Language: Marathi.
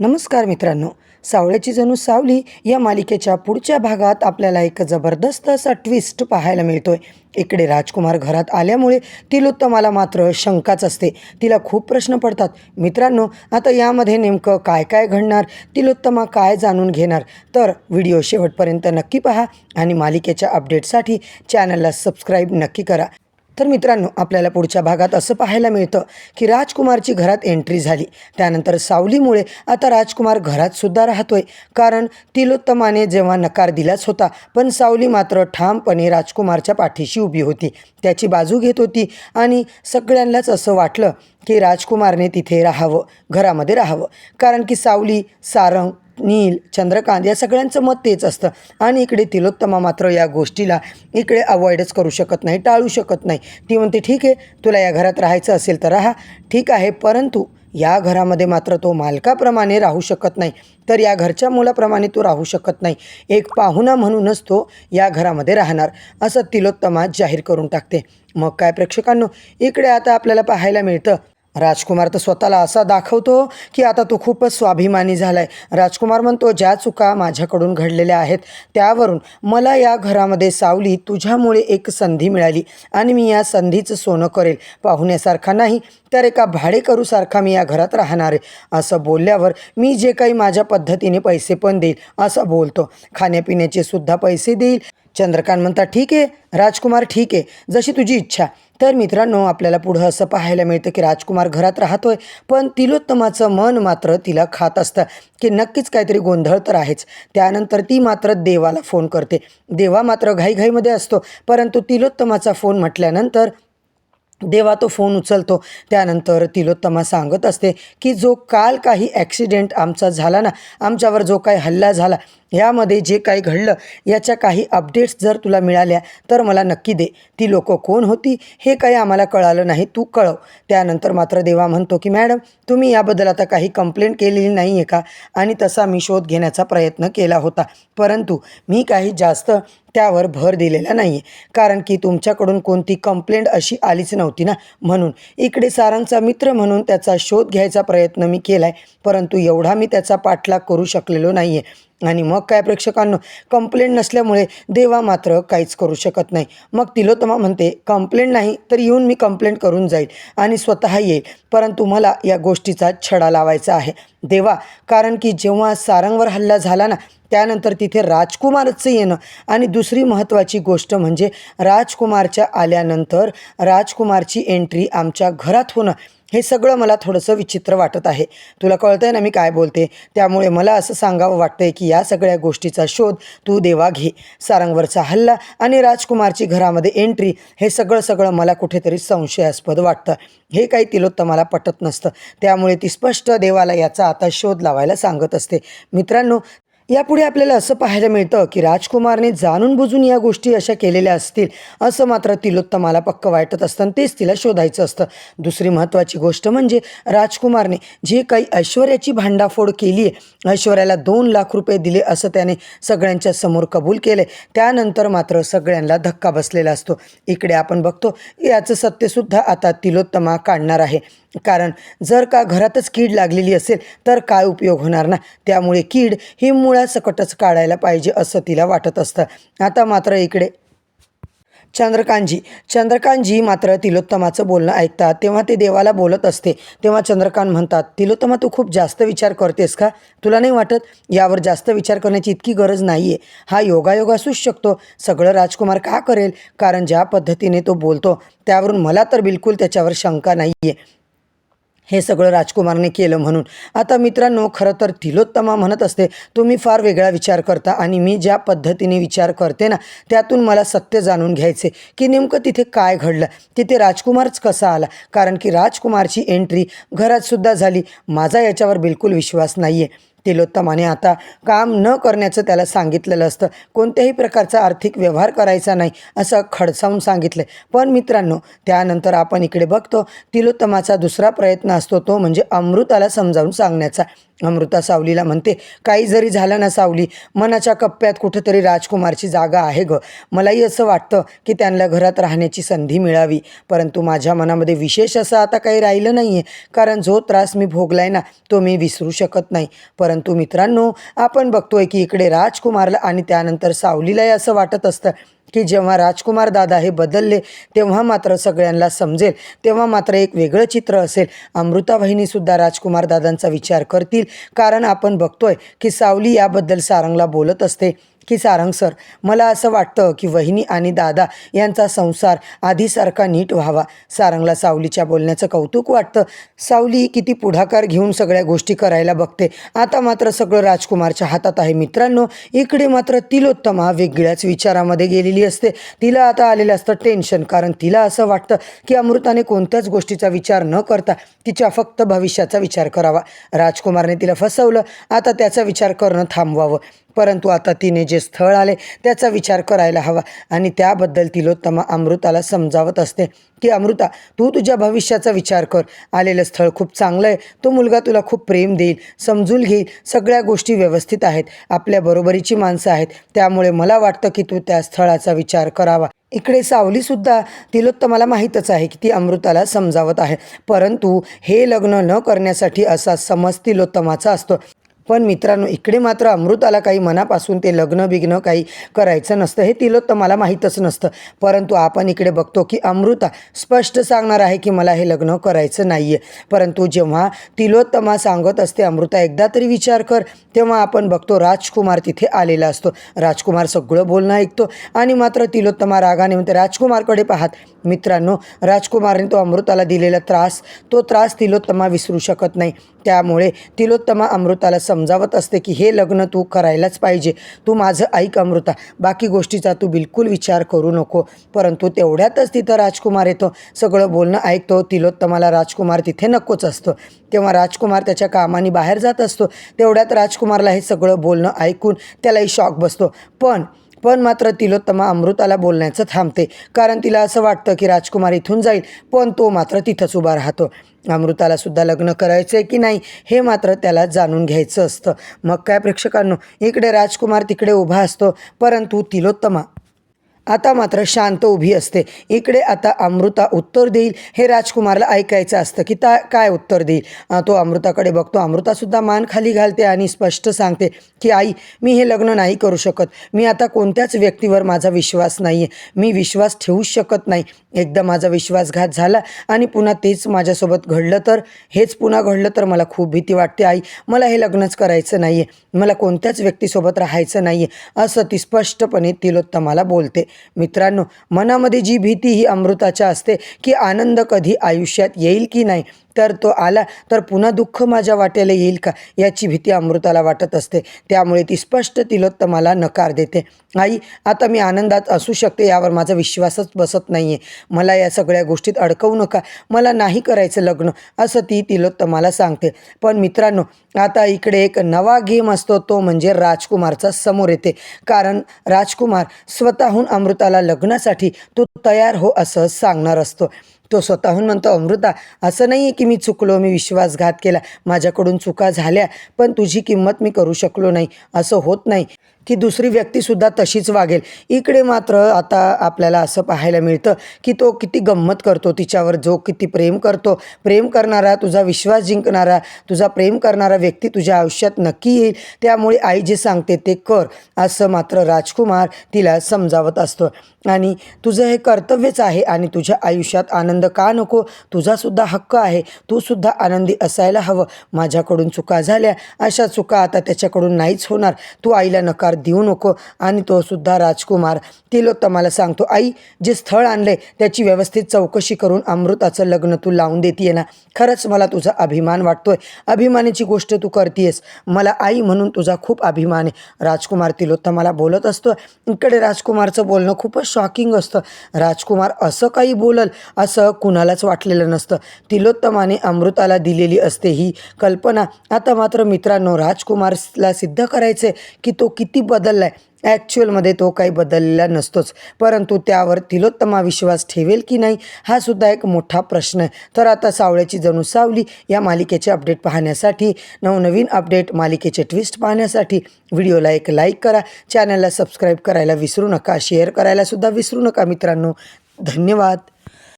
नमस्कार मित्रांनो सावळ्याची जणू सावली या मालिकेच्या पुढच्या भागात आपल्याला एक जबरदस्त असा ट्विस्ट पाहायला मिळतोय. इकडे राजकुमार घरात आल्यामुळे तिलोत्तमाला मात्र शंकाच असते. तिला खूप प्रश्न पडतात. मित्रांनो आता यामध्ये नेमकं काय काय घडणार? तिलोत्तमा काय जाणून घेणार? तर व्हिडिओ शेवटपर्यंत नक्की पहा आणि मालिकेच्या अपडेटसाठी चॅनलला सबस्क्राईब नक्की करा. तर मित्रांनो आपल्याला पुढच्या भागात असं पाहायला मिळतं की राजकुमारची घरात एंट्री झाली. त्यानंतर सावलीमुळे आता राजकुमार घरातसुद्धा राहतोय. कारण तिलोत्तमाने जेव्हा नकार दिलाच होता पण सावली मात्र ठामपणे राजकुमारच्या पाठीशी उभी होती. त्याची बाजू घेत होती आणि सगळ्यांनाच असं वाटलं की राजकुमारने तिथे राहावं घरामध्ये राहावं. कारण की सावली सारंग नील चंद्रकांत या सगळ्यांचं मत तेच असतं. आणि इकडे तिलोत्तमा मात्र या गोष्टीला इकडे अवॉइडच करू शकत नाही टाळू शकत नाही. ती म्हणते ठीक आहे तुला या घरात राहायचं असेल तर राहा. ठीक आहे परंतु या घरामध्ये मात्र तो मालकाप्रमाणे राहू शकत नाही. तर या घरच्या मुलाप्रमाणे तो राहू शकत नाही. एक पाहुणा म्हणूनच तो या घरामध्ये राहणार. असं तिलोत्तमा जाहीर करून टाकते. मग काय प्रेक्षकांनो? इकडे आता आपल्याला पाहायला मिळतं राजकुमार तर स्वतःला असा दाखवतो की आता तो खूपच स्वाभिमानी झाला आहे राजकुमार म्हणतो ज्या चुका माझ्याकडून घडलेल्या आहेत त्यावरून मला या घरामध्ये सावली तुझ्यामुळे एक संधी मिळाली आणि मी या संधीचं सोनं करेल. पाहुण्यासारखा नाही तर एका भाडेकरूसारखा मी या घरात राहणार आहे. असं बोलल्यावर मी जे काही माझ्या पद्धतीने पैसे पण देईल असं बोलतो. खाण्यापिण्याचे सुद्धा पैसे देईल. चंद्रकांत म्हणतात ठीक आहे राजकुमार ठीक आहे जशी तुझी इच्छा. तर मित्रांनो आपल्याला पुढं असं पाहायला मिळतं की राजकुमार घरात राहतोय पण तिलोत्तमाचं मन मात्र तिला खात असतं की नक्कीच काहीतरी गोंधळ तर आहेच. त्यानंतर ती मात्र देवाला फोन करते. देवा मात्र घाईघाईमध्ये असतो परंतु तिलोत्तमाचा फोन म्हटल्यानंतर देवा तो फोन उचलतो. त्यानंतर तिलोत्तमा सांगत असते की जो काल काही ॲक्सिडेंट आमचा झाला ना आमच्यावर जो काही हल्ला झाला यामध्ये जे काही घडलं याच्या काही अपडेट्स जर तुला मिळाल्या तर मला नक्की दे. ती लोकं कोण होती हे काही आम्हाला कळालं नाही तू कळव. त्यानंतर मात्र देवा म्हणतो की मॅडम तुम्ही याबद्दल आता काही कंप्लेंट केलेली नाही आहे का? आणि तसा मी शोध घेण्याचा प्रयत्न केला होता. परंतु मी काही जास्त त्यावर भर दिलेला नाही आहे कारण की तुमच्याकडून कोणती कंप्लेंट अशी आलीच नव्हती ना? म्हणून इकडे सारंगचा मित्र म्हणून त्याचा शोध घ्यायचा प्रयत्न मी केला आहे परंतु एवढा मी त्याचा पाठलाग करू शकलेलो नाही आहे आणि मग काय प्रेक्षकांनो कंप्लेंट नसल्यामुळे देवा मात्र काहीच करू शकत नाही. मग तिलोत्तमा म्हणते कंप्लेंट नाही तर येऊन मी कंप्लेंट करून जाईल आणि स्वतः येईल. परंतु मला या गोष्टीचा छडा लावायचा आहे. देवा कारण की जेव्हा सारंगवर हल्ला झाला ना त्यानंतर तिथे राजकुमारचं येणं आणि दुसरी महत्त्वाची गोष्ट म्हणजे राजकुमारच्या आल्यानंतर राजकुमारची एंट्री आमच्या घरात होणं. हे सगळं मला थोडंसं विचित्र वाटत आहे. तुला कळतं आहे ना मी काय बोलते? त्यामुळे मला असं सांगावं वाटतं आहे की या सगळ्या गोष्टीचा शोध तू देवा घे. सारंगवरचा हल्ला आणि राजकुमारची घरामध्ये एंट्री हे सगळं सगळं मला कुठेतरी संशयास्पद वाटतं. हे काही तिलोत्तमाला पटत नसतं. त्यामुळे ती स्पष्ट देवाला याचा आता शोध लावायला सांगत असते. मित्रांनो यापुढे आपल्याला असं पाहायला मिळतं की राजकुमारने जाणून बुजून या गोष्टी अशा केलेल्या असतील असं मात्र तिलोत्तमाला पक्क वाटत असतं आणि तेच तिला शोधायचं असतं. दुसरी महत्त्वाची गोष्ट म्हणजे राजकुमारने जे काही ऐश्वर्याची भांडाफोड केली आहे ऐश्वर्याला दोन लाख रुपये दिले असं त्याने सगळ्यांच्या समोर कबूल केले त्यानंतर मात्र सगळ्यांना धक्का बसलेला असतो. इकडे आपण बघतो याचं सत्यसुद्धा आता तिलोत्तमा काढणार आहे. कारण जर का घरातच कीड लागलेली असेल तर काय उपयोग होणार ना? त्यामुळे कीड ही मुळासकटच काढायला पाहिजे असं तिला वाटत असतं. आता मात्र इकडे चंद्रकांतजी. चंद्रकांतजी मात्र तिलोत्तमाचं बोलणं ऐकतात. तेव्हा ते देवाला बोलत असते. तेव्हा चंद्रकांत म्हणतात तिलोत्तमा तू खूप जास्त विचार करतेस का? तुला नाही वाटत यावर जास्त विचार करण्याची इतकी गरज नाही आहे हा योगायोग असूच शकतो. सगळं राजकुमार का करेल? कारण ज्या पद्धतीने तो बोलतो त्यावरून मला तर बिलकुल त्याच्यावर शंका नाही आहे हे सगळं राजकुमारने केलं म्हणून. आता मित्रांनो खरं तर तिलोत्तमा म्हणत असते तुम्ही फार वेगळा विचार करता आणि मी ज्या पद्धतीने विचार करते ना त्यातून मला सत्य जाणून घ्यायचे. की नेमकं तिथे काय घडलं? तिथे राजकुमारच कसा आला? कारण की राजकुमारची एंट्री घरातसुद्धा झाली. माझा याच्यावर बिलकुल विश्वास नाही आहे तिलोत्तमाने आता काम न करण्याचं त्याला सांगितलेलं असतं. कोणत्याही प्रकारचा आर्थिक व्यवहार करायचा नाही असं खडसावून सांगितलं पण मित्रांनो त्यानंतर आपण इकडे बघतो तिलोत्तमाचा दुसरा प्रयत्न असतो तो म्हणजे अमृताला समजावून सांगण्याचा. अमृता सावलीला म्हणते काही जरी झालं ना सावली मनाच्या कप्प्यात कुठंतरी राजकुमारची जागा आहे ग. मलाही असं वाटतं की त्यांना घरात राहण्याची संधी मिळावी. परंतु माझ्या मनामध्ये विशेष असं आता काही राहिलं नाही आहे कारण जो त्रास मी भोगलाय ना तो मी विसरू शकत नाही. परंतु मित्रांनो आपण बघतोय की इकडे राजकुमारला आणि त्यानंतर सावलीलाही असं वाटत असतं की जेव्हा राजकुमार दादा हे बदलले तेव्हा मात्र सगळ्यांना समजेल तेव्हा मात्र एक वेगळं चित्र असेल. अमृता बहिणीसुद्धा राजकुमार दादांचा विचार करतील कारण आपण बघतोय की सावली याबद्दल सारंगला बोलत असते. की सारंग सर मला असं वाटतं की वहिनी आणि दादा यांचा संसार आधीसारखा नीट व्हावा. सारंगला सावलीच्या बोलण्याचं कौतुक वाटतं. सावली किती पुढाकार घेऊन सगळ्या गोष्टी करायला बघते. आता मात्र सगळं राजकुमारच्या हातात आहे. मित्रांनो इकडे मात्र तिलोत्तमा वेगळ्याच विचारामध्ये गेलेली असते. तिला आता आलेलं असतं टेन्शन कारण तिला असं वाटतं की अमृताने कोणत्याच गोष्टीचा विचार न करता तिच्या फक्त भविष्याचा विचार करावा. राजकुमारने तिला फसवलं. आता त्याचा विचार करणं थांबवावं. परंतु आता तिने जे स्थळ आले त्याचा विचार करायला हवा. आणि त्याबद्दल तिलोत्तमा अमृताला समजावत असते की अमृता तू तुझ्या भविष्याचा विचार कर. आलेलं स्थळ खूप चांगलं आहे. तो मुलगा तुला खूप प्रेम देईल समजून घेईल. सगळ्या गोष्टी व्यवस्थित आहेत. आपल्या बरोबरीची माणसं आहेत. त्यामुळे मला वाटतं की तू त्या स्थळाचा विचार करावा. इकडे सावलीसुद्धा तिलोत्तमाला माहीतच आहे की ती अमृताला समजावत आहे. परंतु हे लग्न न करण्यासाठी असा समज तिलोत्तमाचा असतो. पण मित्रांनो इकडे मात्र अमृताला काही मनापासून ते लग्न बिग्न काही करायचं नसतं. हे तिलोत्तमाला माहीतच नसतं. परंतु आपण इकडे बघतो की अमृता स्पष्ट सांगणार आहे की मला हे लग्न करायचं नाही आहे परंतु जेव्हा तिलोत्तमा सांगत असते अमृता एकदा तरी विचार कर. तेव्हा आपण बघतो राजकुमार तिथे आलेला असतो. राजकुमार सगळं बोलणं ऐकतो आणि मात्र तिलोत्तमा रागाने म्हणते राजकुमारकडे पाहत मित्रांनो राजकुमारने तो अमृताला दिलेला त्रास तो त्रास तिलोत्तमा विसरू शकत नाही. त्यामुळे तिलोत्तमा अमृताला समजावत असते की हे लग्न तू करायलाच पाहिजे. तू माझं ऐक अमृता. बाकी गोष्टीचा तू बिलकुल विचार करू नको. परंतु तेवढ्यातच तिथं राजकुमार येतो. सगळं बोलणं ऐकतो. तिलोत्तमाला राजकुमार तिथे नकोच असतो. तेव्हा राजकुमार त्याच्या कामाने बाहेर जात असतो. तेवढ्यात राजकुमारला हे सगळं बोलणं ऐकून त्यालाही शॉक बसतो. पण पण मात्र तिलोत्तमा अमृताला बोलण्याचं थांबते. कारण तिला असं वाटतं की राजकुमार इथून जाईल पण तो मात्र तिथंच उभा राहतो. अमृताला सुद्धा लग्न करायचं आहे की नाही हे मात्र त्याला जाणून घ्यायचं असतं. मग काय प्रेक्षकांनो इकडे राजकुमार तिकडे उभा असतो परंतु तिलोत्तमा आता मात्र शांत उभी असते. इकडे आता अमृता उत्तर देईल. हे राजकुमारला ऐकायचं असतं की ता काय उत्तर देईल? तो अमृताकडे बघतो. अमृतासुद्धा मान खाली घालते आणि स्पष्ट सांगते की आई मी हे लग्न नाही करू शकत. मी आता कोणत्याच व्यक्तीवर माझा विश्वास नाही आहे मी विश्वास ठेवूच शकत नाही. एकदा माझा विश्वासघात झाला आणि पुन्हा तेच माझ्यासोबत घडलं तर हेच पुन्हा घडलं तर मला खूप भीती वाटते. आई मला हे लग्नच करायचं नाही आहे मला कोणत्याच व्यक्तीसोबत राहायचं नाही आहे असं ती स्पष्टपणे तिलोत्तमाला बोलते. मित्रांनो मनामध्ये जी भीती ही अमृताच्या असते की आनंद कधी आयुष्यात येईल की नाही तर तो आला. तर पुन्हा दुःख माझ्या वाट्याला येईल का? याची भीती अमृताला वाटत असते. त्यामुळे ती स्पष्ट तिलोत्तमाला नकार देते. आई आता मी आनंदात असू शकते यावर माझा विश्वासच बसत नाही आहे मला या सगळ्या गोष्टीत अडकवू नका. मला नाही करायचं लग्न असं ती तिलोत्तमाला सांगते. पण मित्रांनो आता इकडे एक नवा गेम असतो. तो म्हणजे राजकुमारचा समोर येते. कारण राजकुमार स्वतःहून अमृताला लग्नासाठी तो तयार हो असं सांगणार असतो. तो स्वतःहून म्हणतो अमृता असं नाही आहे की मी चुकलो मी विश्वासघात केला माझ्याकडून चुका झाल्या पण तुझी किंमत मी करू शकलो नाही असं होत नाही. की दुसरी व्यक्तीसुद्धा तशीच वागेल. इकडे मात्र आता आपल्याला असं पाहायला मिळतं की तो किती गंमत करतो तिच्यावर जो किती प्रेम करतो. प्रेम करणारा तुझा विश्वास जिंकणारा तुझा प्रेम करणारा व्यक्ती तुझ्या आयुष्यात नक्की येईल. त्यामुळे आई जे सांगते ते कर असं मात्र राजकुमार तिला समजावत असतो. आणि तुझं हे कर्तव्यच आहे आणि तुझ्या आयुष्यात आनंद का नको? तुझासुद्धा हक्क आहे. तूसुद्धा आनंदी असायला हवं. माझ्याकडून चुका झाल्या. अशा चुका आता त्याच्याकडून नाहीच होणार. तू आईला नकार नकार देऊ नको आणि तो सुद्धा राजकुमार. तिलोत्तमाला सांगतो आई जे स्थळ आणले त्याची व्यवस्थित चौकशी करून अमृताचं लग्न तू लावून देते ना? खरंच मला तुझा अभिमान वाटतोय. अभिमानाची गोष्ट तू करतेस मला आई म्हणून तुझा खूप अभिमान आहे. राजकुमार तिलोत्तमाला बोलत असतो. इकडे राजकुमारचं बोलणं खूपच शॉकिंग असतं. राजकुमार असं काही बोलल असं कुणालाच वाटलेलं नसतं. तिलोत्तमाने अमृताला दिलेली असते ही कल्पना. आता मात्र मित्रांनो राजकुमारला सिद्ध करायचं की तो किती बदलला आहे ॲक्च्युअलमध्ये तो काही बदललेला नसतोच. परंतु त्यावर तिलोत्तमा विश्वास ठेवेल की नाही हा सुद्धा एक मोठा प्रश्न आहे. तर आता सावळ्याची जणू सावली या मालिकेचे अपडेट पाहण्यासाठी नवनवीन अपडेट मालिकेचे ट्विस्ट पाहण्यासाठी व्हिडिओला एक लाईक करा. चॅनलला सबस्क्राईब करायला विसरू नका शेअर करायला सुद्धा विसरू नका मित्रांनो. धन्यवाद.